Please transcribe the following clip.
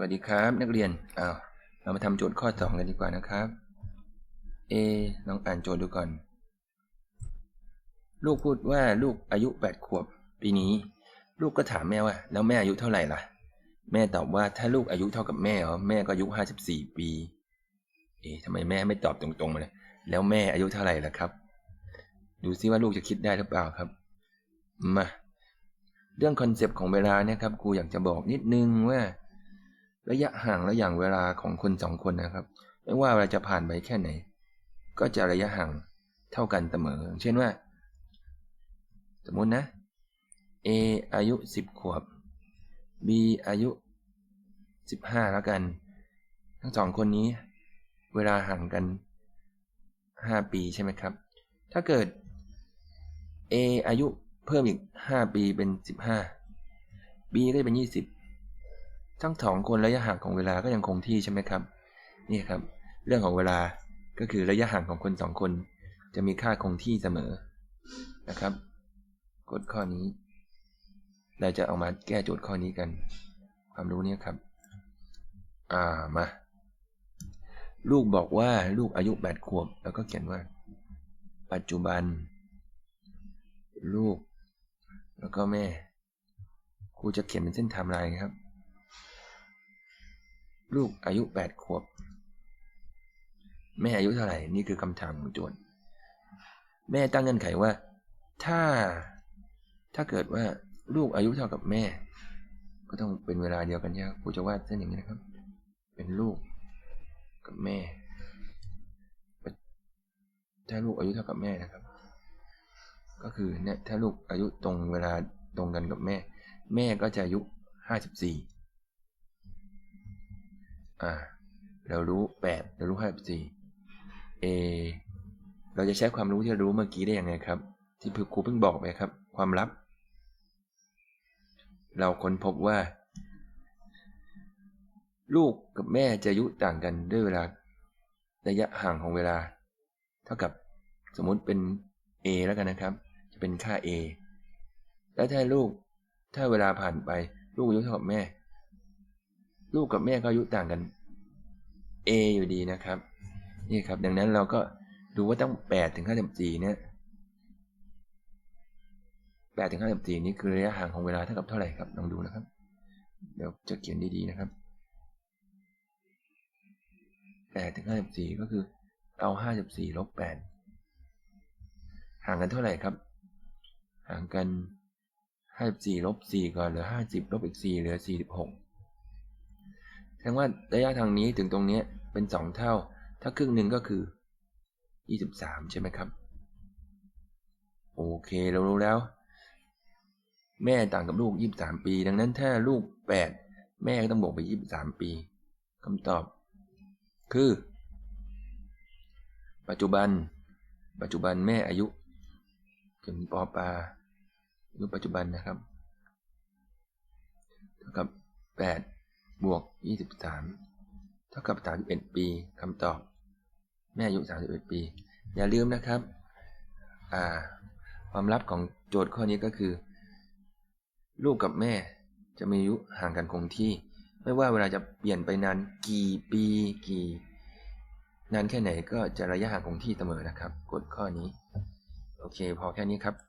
วัสดีครับนักเรียนอ้าวเรามาทำโจทย์ข้อสองกันดีกว่านะครับ เอลองอ่านโจทย์ดูก่อน ลูกพูดว่าลูกอายุแปดขวบ ปีนี้ ลูกก็ถามแม่ว่า แล้วแม่อายุเท่าไหร่ล่ะ แม่ตอบว่าถ้าลูกอายุเท่ากับแม่เหรอแม่ก็อายุห้าสิบสี่ปี เอ๊ะทำไมแม่ไม่ตอบตรงๆมาเลยแล้วแม่อายุเท่าไหร่ล่ะครับ ดูซิว่าลูกจะคิดได้หรือเปล่าครับ มา เรื่องคอนเซปต์ของเวลาเนี่ยครับครูอยากจะบอกนิดนึงว่า ระยะห่างและอย่างเวลาของคนสองคนนะครับ ไม่ว่าเวลาจะผ่านไปแค่ไหน ก็จะระยะห่างเท่ากันเสมอ เช่นว่า สมมุตินะ A อายุสิบขวบ B อายุสิบห้าแล้วกัน ทั้งสองคนนี้ เวลาห่างกันห้าปีใช่ไหมครับ ถ้าเกิด A อายุเพิ่มอีกห้าปีเป็นสิบห้า B ก็จะเป็นยี่สิบ ทั้งสองคนระยะห่างของเวลาก็ยังคงที่ใช่ไหมครับ นี่ครับ เรื่องของเวลาก็คือระยะห่างของคนสองคน จะมีค่าคงที่เสมอนะครับกฎข้อนี้ เราจะเอามาแก้โจทย์ข้อนี้กัน ความรู้เนี้ครับ อ่ามา ลูกบอกว่าลูกอายุแปดขวบ แล้วก็เขียนว่า ปัจจุบัน ลูก แล้วก็แม่ครูจะเขียนเป็นเส้นไทม์ไลน์ครับ ลูกอายุแปดขวบ แม่อายุเท่าไหร่ นี่คือคำถามของโจทย์ แม่ตั้งเงื่อนไขว่า ถ้า ถ้าเกิดว่าลูกอายุเท่ากับแม่ ก็ต้องเป็นเวลาเดียวกันใช่ไหมครูจะวาดเส้นอย่างนี้นะครับ เป็นลูกกับแม่ ถ้าลูกอายุเท่ากับแม่นะครับ ก็คือเนี่ยถ้าลูกอายุตรงเวลาตรงกันกับแม่ แม่ก็จะอายุห้าสิบสี่ อ่าเรารู้แปดเรารู้ห้าสี่เอเราจะใช้ความรู้ที่เรารู้เมื่อกี้ได้ยังไงครับ ที่ครูเพิ่งบอกไปครับ ความลับ เราค้นพบว่า ลูกกับแม่จะอายุต่างกันด้วยเวลา ระยะห่างของเวลา เท่ากับสมมุติเป็น a แล้วกันนะครับ จะเป็นค่า a แล้วถ้าลูกถ้าเวลาผ่านไป ลูกอายุเท่ากับแม่ ลูกกับแม่ก็อายุต่างกัน a อยู่ดีนะครับ นี่ครับ ดังนั้นเราก็ดูว่าตั้ง8ถึง54เนี่ย8ถึง54นี้คือระยะห่างของเวลาเท่ากับเท่าไหร่ครับลองดูนะครับ เดี๋ยวจะเขียนดีๆนะครับ8ถึง54ก็คือเอา54ลบ8ห่างกันเท่าไหร่ครับ ห่างกัน54ลบ4ก่อนเหลือ50ลบอีก4เหลือ46 แสดงว่าระยะทางนี้ถึงตรงนี้เป็นสองเท่า ถ้าครึ่งหนึ่งก็คือยี่สิบสามใช่ไหมครับ โอเคเรารู้แล้ว แม่ต่างกับลูกยี่บสามปี ดังนั้นถ้าลูกแปดแม่ก็ต้องบวกไปยี่บสามปีคำตอบ คือ ปัจจุบัน ปัจจุบันแม่อายุถึงปอปาอายุปัจจุบันนะครับเท่ากับแปด บวกยี่สิบสามเท่ากับสามสิบเอ็ดปีคำตอบ แม่อายุสามสิบเอ็ดปี อย่าลืมนะครับความลับของโจทย์ข้อนี้ก็คือ ลูกกับแม่จะมีอายุห่างกันคงที่ ไม่ว่าเวลาจะเปลี่ยนไปนานกี่ปีกี่ นานแค่ไหนก็จะระยะห่างคงที่เสมอนะครับ กฎข้อนี้ โอเค พอแค่นี้ครับ